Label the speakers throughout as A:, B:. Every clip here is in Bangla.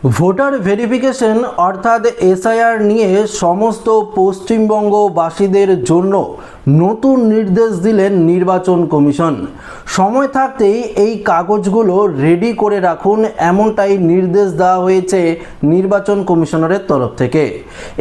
A: ভোটার ভেরিফিকেশন অর্থাৎ এসআইআর নিয়ে সমস্ত পশ্চিমবঙ্গবাসীদের জন্য নতুন নির্দেশ দিলেন নির্বাচন কমিশন। সময় থাকতেই এই কাগজগুলো রেডি করে রাখুন এমনটাই নির্দেশ দেওয়া হয়েছে নির্বাচন কমিশনারের তরফ থেকে।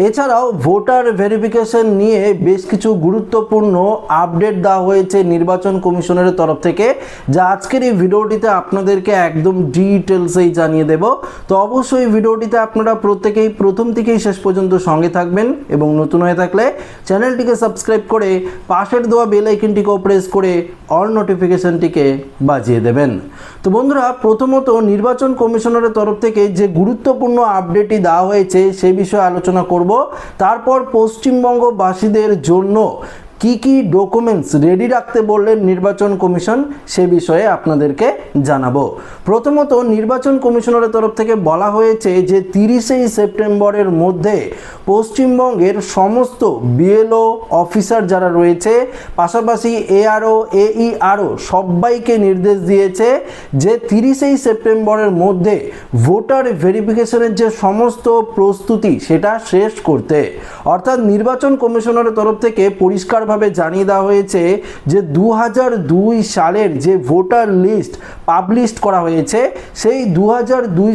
A: এছাড়াও ভোটার ভেরিফিকেশন নিয়ে বেশ কিছু গুরুত্বপূর্ণ আপডেট দেওয়া হয়েছে নির্বাচন কমিশনের তরফ থেকে। যা আজকের এই ভিডিওটিতে আপনাদেরকে একদম ডিটেলসেই জানিয়ে দেব। তো অবশ্যই ভিডিওটিতে আপনারা প্রত্যেকেই প্রথম থেকেই শেষ পর্যন্ত সঙ্গে থাকবেন এবং নতুন হয়ে থাকলে চ্যানেলটিকে সাবস্ক্রাইব করে পাশের দেওয়া বেল আইকনটিকেও প্রেস করে অল নোটিফিকেশনটিকে বাজিয়ে দেবেন। তো বন্ধুরা, প্রথমত নির্বাচন কমিশনারের তরফ থেকে যে গুরুত্বপূর্ণ আপডেটটি দেওয়া হয়েছে সে বিষয়ে আলোচনা করব। তারপর পশ্চিমবঙ্গবাসীদের জন্য কি কি ডকুমেন্টস রেডি রাখতে বললেন নির্বাচন কমিশন সে বিষয়ে আপনাদেরকে জানাব। প্রথমত নির্বাচন কমিশনারের তরফ থেকে বলা হয়েছে যে তিরিশেই সেপ্টেম্বরের মধ্যে পশ্চিমবঙ্গের সমস্ত বিএলও অফিসার যারা রয়েছে, পাশাপাশি এআরও, এইআরও সবাইকে নির্দেশ দিয়েছে যে তিরিশেই সেপ্টেম্বরের মধ্যে ভোটার ভেরিফিকেশনের যে সমস্ত প্রস্তুতি সেটা শেষ করতে। অর্থাৎ নির্বাচন কমিশনারের তরফ থেকে পরিষ্কারভাবে জানিয়ে দেওয়া হয়েছে যে দু সালের যে ভোটার লিস্ট পাবলিশ করা হয়েছে, সেই দু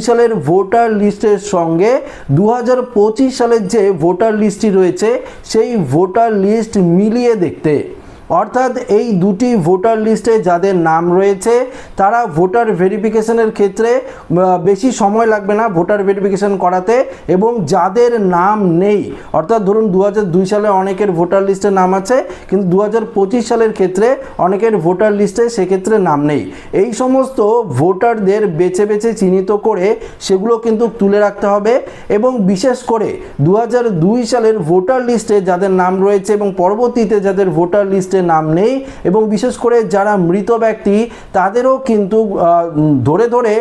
A: সালের ভোটার লিস্টের সঙ্গে দু হাজার পঁচিশ সালের যে ভোটার লিস্টটি রয়েছে, সেই ভোটার লিস্ট মিলিয়ে দেখতে। অর্থাৎ এই দুটি ভোটার লিস্টে যাদের নাম রয়েছে, তারা ভোটার ভেরিফিকেশনের ক্ষেত্রে বেশি সময় লাগবে না ভোটার ভেরিফিকেশন করাতে এবং যাদের নাম নেই, অর্থাৎ ধরুন দু সালে অনেকের ভোটার লিস্টে নাম আছে, কিন্তু দু হাজার পঁচিশ সালের ক্ষেত্রে অনেকের ভোটার লিস্টে সেক্ষেত্রে নাম নেই। এই সমস্ত ভোটারদের বেছে বেছে চিহ্নিত করে সেগুলো কিন্তু তুলে রাখতে হবে এবং বিশেষ করে দু হাজার দুই সালের ভোটার লিস্টে যাদের নাম রয়েছে এবং পরবর্তীতে যাদের ভোটার লিস্টে নাম নেই এবং বিশেষ করে যারা মৃত ব্যক্তি, তাদেরও কিন্তু ধরে ধরে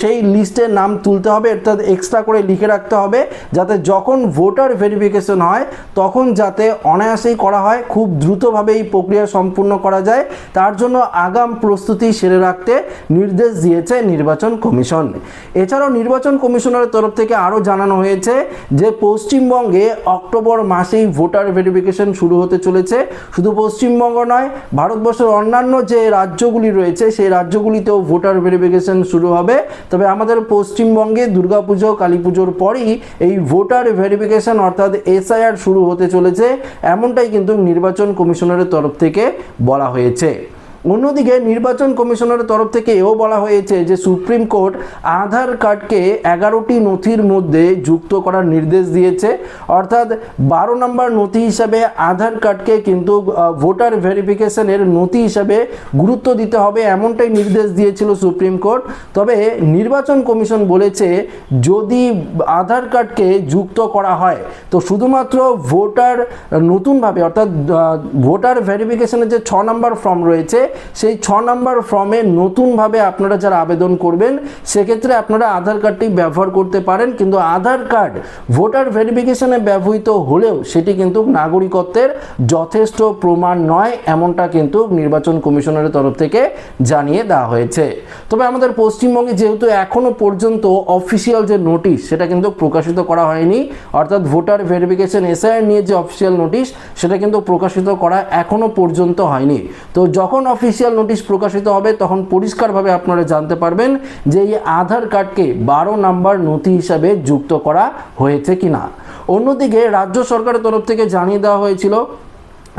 A: সেই লিস্টে নাম তুলতে হবে, অর্থাৎ এক্সট্রা করে লিখে রাখতে হবে, যাতে যখন ভোটার ভেরিফিকেশন হয়, তখন যাতে অনায়াসেই করা হয়, খুব দ্রুতভাবে এই প্রক্রিয়া সম্পূর্ণ করা যায়। তার জন্য আগাম প্রস্তুতি সেরে রাখতে নির্দেশ দিয়েছে নির্বাচন কমিশন। এছাড়াও নির্বাচন কমিশনারের তরফ থেকে আরও জানানো হয়েছে যে, পশ্চিমবঙ্গে অক্টোবর মাসেই ভোটার ভেরিফিকেশন শুরু হতে চলেছে। শুধু পশ্চিমবঙ্গ নয়, ভারতবর্ষের অন্যান্য যে রাজ্যগুলি রয়েছে, সেই রাজ্যগুলিতেও ভোটার ভেরিফিকেশন শুরু হবে। তবে আমাদের পশ্চিমবঙ্গে দুর্গাপুজো কালী পুজোর পরই এই ভোটার ভেরিফিকেশন অর্থাৎ এসআইআর শুরু হতে চলেছে। এমনটাই কিন্তু নির্বাচন কমিশনারের তরফ থেকে বলা হয়েছে। অন্যদিকে নির্বাচন কমিশনের তরফ থেকে এও বলা হয়েছে যে সুপ্রিম কোর্ট আধার কার্ডকে এগারোটি নথির মধ্যে যুক্ত করার নির্দেশ দিয়েছে। অর্থাৎ বারো নম্বর নথি হিসাবে আধার কার্ডকে কিন্তু ভোটার ভেরিফিকেশনের নথি হিসাবে গুরুত্ব দিতে হবে এমনটাই নির্দেশ দিয়েছিল সুপ্রিম কোর্ট। তবে নির্বাচন কমিশন বলেছে, যদি আধার কার্ডকে যুক্ত করা হয়, তো শুধুমাত্র ভোটার নতুনভাবে, অর্থাৎ ভোটার ভেরিফিকেশনের যে ছ নম্বর ফর্ম রয়েছে সেই ছ নম্বর ফর্মে নতুনভাবে আপনারা যারা আবেদন করবেন, সেক্ষেত্রে আপনারা আধার কার্ডটি ব্যবহার করতে পারেন। কিন্তু আধার কার্ড ভোটার ভেরিফিকেশনে ব্যবহৃত হলেও সেটি কিন্তু নাগরিকত্বের যথেষ্ট প্রমাণ নয়, এমনটা কিন্তু নির্বাচন কমিশনারের তরফ থেকে জানিয়ে দেওয়া হয়েছে। তবে আমাদের পশ্চিমবঙ্গে যেহেতু এখনও পর্যন্ত অফিসিয়াল যে নোটিশ, সেটা কিন্তু প্রকাশিত করা হয়নি। অর্থাৎ ভোটার ভেরিফিকেশন এসআইআর নিয়ে যে অফিসিয়াল নোটিশ, সেটা কিন্তু প্রকাশিত করা এখনও পর্যন্ত হয়নি। তো যখন অফিসিয়াল নোটিশ প্রকাশিত হবে, তখন পরিষ্কারভাবে আপনারা জানতে পারবেন যে এই আধার কার্ডকে বারো নাম্বার নথি হিসাবে যুক্ত করা হয়েছে কিনা। অন্যদিকে রাজ্য সরকারের তরফ থেকে জানিয়ে দেওয়া হয়েছিল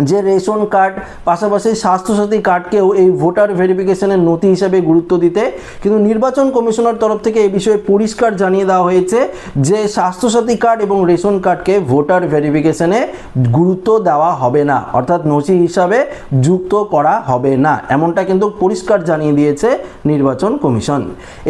A: যে রেশন কার্ড, পাশাপাশি স্বাস্থ্যসাথী কার্ডকেও এই ভোটার ভেরিফিকেশনের নথি হিসাবে গুরুত্ব দিতে। কিন্তু নির্বাচন কমিশনের তরফ থেকে এই বিষয়ে পরিষ্কার জানিয়ে দেওয়া হয়েছে যে স্বাস্থ্যসাথী কার্ড এবং রেশন কার্ডকে ভোটার ভেরিফিকেশনে গুরুত্ব দেওয়া হবে না, অর্থাৎ নথি হিসাবে যুক্ত করা হবে না, এমনটা কিন্তু পরিষ্কার জানিয়ে দিয়েছে নির্বাচন কমিশন।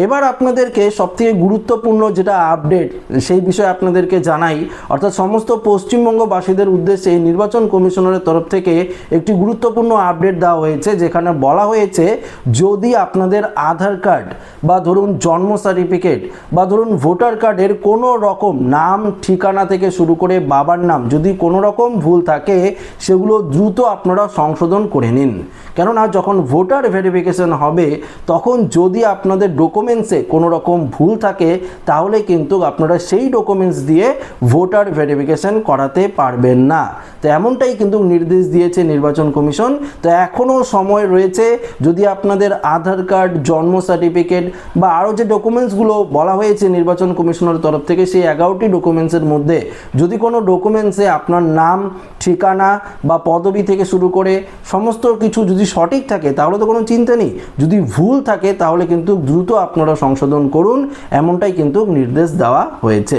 A: এবার আপনাদেরকে সবথেকে গুরুত্বপূর্ণ যেটা আপডেট, সেই বিষয়ে আপনাদেরকে জানাই, অর্থাৎ সমস্ত পশ্চিমবঙ্গবাসীদের উদ্দেশ্যে নির্বাচন কমিশনের তরফ তরফ থেকে একটি গুরুত্বপূর্ণ আপডেট দেওয়া হয়েছে, যেখানে বলা হয়েছে, যদি আপনাদের আধার কার্ড বা ধরুন জন্ম সার্টিফিকেট বা ধরুন ভোটার কার্ডের কোনো রকম নাম, ঠিকানা থেকে শুরু করে বাবার নাম যদি কোনো রকম ভুল থাকে, সেগুলো দ্রুত আপনারা সংশোধন করে নিন। কেননা যখন ভোটার ভেরিফিকেশন হবে, তখন যদি আপনাদের ডকুমেন্টসে কোনো রকম ভুল থাকে, তাহলে কিন্তু আপনারা সেই ডকুমেন্টস দিয়ে ভোটার ভেরিফিকেশন করাতে পারবেন না। তো এমনটাই কিন্তু নির্দেশ দিয়েছে নির্বাচন কমিশন। তো এখনও সময় রয়েছে, যদি আপনাদের আধার কার্ড, জন্ম সার্টিফিকেট বা আরও যে ডকুমেন্টসগুলো বলা হয়েছে নির্বাচন কমিশনের তরফ থেকে, সেই এগারোটি ডকুমেন্টসের মধ্যে যদি কোনো ডকুমেন্টসে আপনার নাম, ঠিকানা বা পদবি থেকে শুরু করে সমস্ত কিছু যদি সঠিক থাকে, তাহলে তো কোনো চিন্তা নেই। যদি ভুল থাকে, তাহলে কিন্তু দ্রুত আপনারা সংশোধন করুন। এমনটাই কিন্তু নির্দেশ দেওয়া হয়েছে।